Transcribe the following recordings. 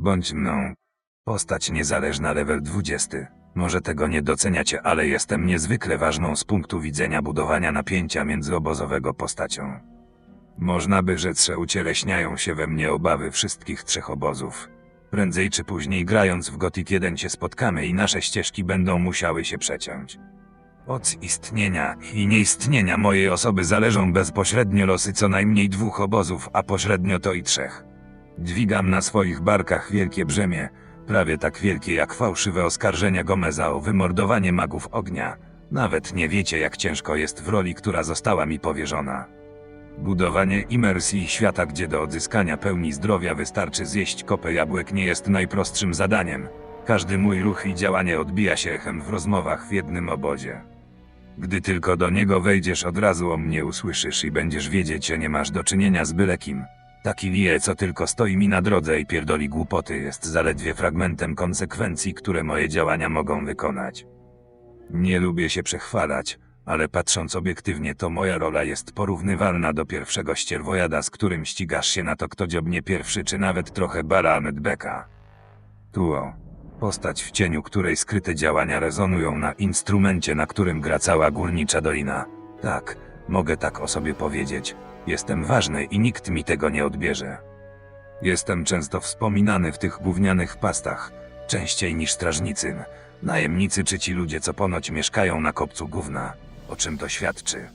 Bądź mną. Postać niezależna level 20. Może tego nie doceniacie, ale jestem niezwykle ważną z punktu widzenia budowania napięcia międzyobozowego postacią. Można by rzec, że ucieleśniają się we mnie obawy wszystkich trzech obozów. Prędzej czy później grając w Gothic 1 się spotkamy i nasze ścieżki będą musiały się przeciąć. Od istnienia i nieistnienia mojej osoby zależą bezpośrednio losy co najmniej dwóch obozów, a pośrednio to i trzech. Dźwigam na swoich barkach wielkie brzemię, prawie tak wielkie jak fałszywe oskarżenia Gomeza o wymordowanie magów ognia. Nawet nie wiecie, jak ciężko jest w roli, która została mi powierzona. Budowanie imersji świata, gdzie do odzyskania pełni zdrowia wystarczy zjeść kopę jabłek, nie jest najprostszym zadaniem. Każdy mój ruch i działanie odbija się echem w rozmowach w jednym obozie. Gdy tylko do niego wejdziesz, od razu o mnie usłyszysz i będziesz wiedzieć, że nie masz do czynienia z byle kim. Taki lie, co tylko stoi mi na drodze i pierdoli głupoty, jest zaledwie fragmentem konsekwencji, które moje działania mogą wykonać. Nie lubię się przechwalać, ale patrząc obiektywnie, to moja rola jest porównywalna do pierwszego ścierwojada, z którym ścigasz się na to, kto dziobnie pierwszy, czy nawet trochę Baranet Beka. Tuo. Postać w cieniu, której skryte działania rezonują na instrumencie, na którym gra cała górnicza dolina. Tak, mogę tak o sobie powiedzieć. Jestem ważny i nikt mi tego nie odbierze. Jestem często wspominany w tych gównianych pastach, częściej niż strażnicy, najemnicy czy ci ludzie, co ponoć mieszkają na kopcu gówna. O czym to świadczy?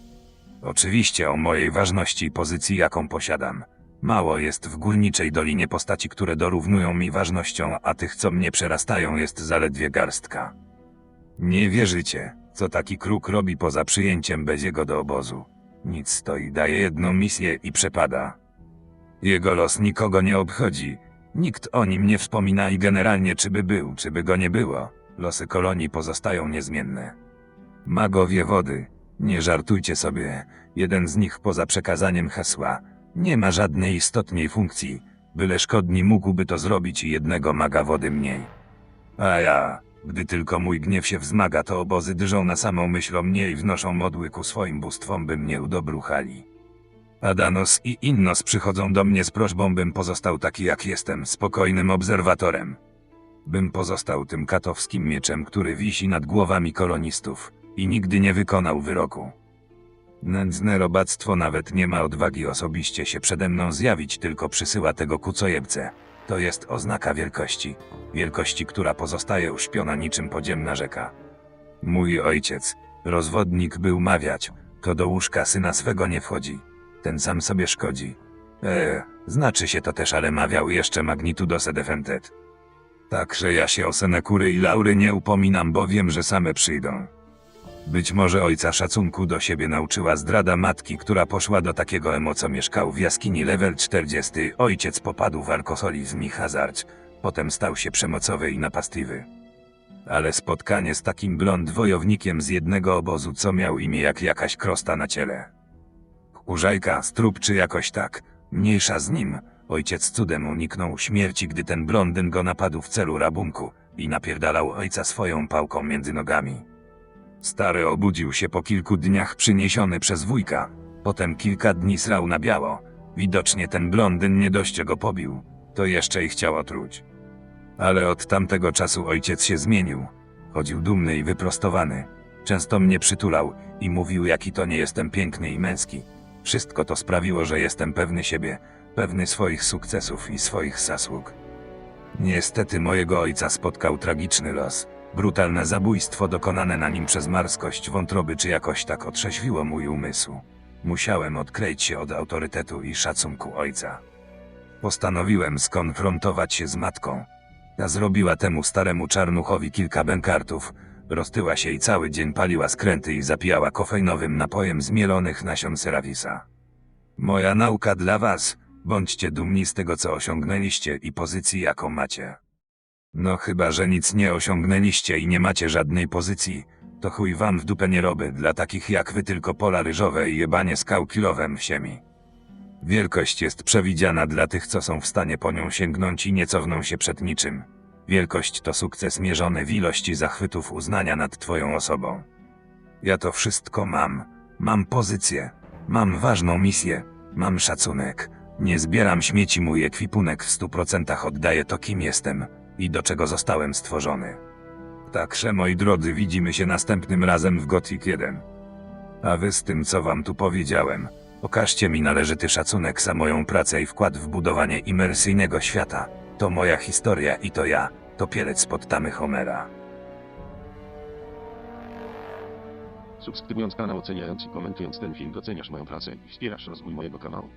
Oczywiście o mojej ważności i pozycji, jaką posiadam. Mało jest w górniczej dolinie postaci, które dorównują mi ważnością, a tych, co mnie przerastają, jest zaledwie garstka. Nie wierzycie, co taki kruk robi poza przyjęciem bez jego do obozu. Nic stoi, daje jedną misję i przepada. Jego los nikogo nie obchodzi. Nikt o nim nie wspomina i generalnie czy by był, czy by go nie było. Losy kolonii pozostają niezmienne. Magowie wody, nie żartujcie sobie, jeden z nich poza przekazaniem hasła nie ma żadnej istotnej funkcji, byle szkodni mógłby to zrobić i jednego maga wody mniej. A ja, gdy tylko mój gniew się wzmaga, to obozy dyżą na samą myśl o mnie i wnoszą modły ku swoim bóstwom, by mnie udobruchali. Adanos i Innos przychodzą do mnie z prośbą, bym pozostał taki jak jestem, spokojnym obserwatorem. Bym pozostał tym katowskim mieczem, który wisi nad głowami kolonistów i nigdy nie wykonał wyroku. Nędzne robactwo nawet nie ma odwagi osobiście się przede mną zjawić, tylko przysyła tego kucojebce. To jest oznaka wielkości. Wielkości, która pozostaje uśpiona niczym podziemna rzeka. Mój ojciec, rozwodnik, był mawiać, to do łóżka syna swego nie wchodzi. Ten sam sobie szkodzi. Eee, znaczy się to też, ale mawiał jeszcze magnitudo sedefentet. Także ja się o senekury i laury nie upominam, bo wiem, że same przyjdą. Być może ojca szacunku do siebie nauczyła zdrada matki, która poszła do takiego emo, co mieszkał w jaskini level 40. Ojciec popadł w alkoholizm i hazard, potem stał się przemocowy i napastliwy. Ale spotkanie z takim blond wojownikiem z jednego obozu, co miał imię jak jakaś krosta na ciele. Urzajka, strup czy jakoś tak, mniejsza z nim, ojciec cudem uniknął śmierci, gdy ten blondyn go napadł w celu rabunku i napierdalał ojca swoją pałką między nogami. Stary obudził się po kilku dniach przyniesiony przez wujka. Potem kilka dni srał na biało. Widocznie ten blondyn nie dość go pobił. To jeszcze i chciał otruć. Ale od tamtego czasu ojciec się zmienił. Chodził dumny i wyprostowany. Często mnie przytulał i mówił, jaki to nie jestem piękny i męski. Wszystko to sprawiło, że jestem pewny siebie, pewny swoich sukcesów i swoich zasług. Niestety mojego ojca spotkał tragiczny los. Brutalne zabójstwo dokonane na nim przez marskość wątroby czy jakoś tak otrzeźwiło mój umysł. Musiałem odkleić się od autorytetu i szacunku ojca. Postanowiłem skonfrontować się z matką. Zrobiła temu staremu czarnuchowi kilka bękartów, roztyła się i cały dzień paliła skręty i zapijała kofeinowym napojem z mielonych nasion serawisa. Moja nauka dla was, bądźcie dumni z tego co osiągnęliście i pozycji jaką macie. No chyba, że nic nie osiągnęliście i nie macie żadnej pozycji, to chuj wam w dupę nie roby, dla takich jak wy tylko pola ryżowe i jebanie skał kilowem w ziemi. Wielkość jest przewidziana dla tych, co są w stanie po nią sięgnąć i nie cofną się przed niczym. Wielkość to sukces mierzony w ilości zachwytów uznania nad twoją osobą. Ja to wszystko mam. Mam pozycję. Mam ważną misję. Mam szacunek. Nie zbieram śmieci, mój ekwipunek w 100% oddaje to, kim jestem i do czego zostałem stworzony. Także, moi drodzy, widzimy się następnym razem w Gothic 1. A wy z tym, co wam tu powiedziałem, okażcie mi należyty szacunek za moją pracę i wkład w budowanie imersyjnego świata. To moja historia i to ja, to pielec spod tamy Homera. Subskrybując kanał, oceniając i komentując ten film doceniasz moją pracę i wspierasz rozwój mojego kanału.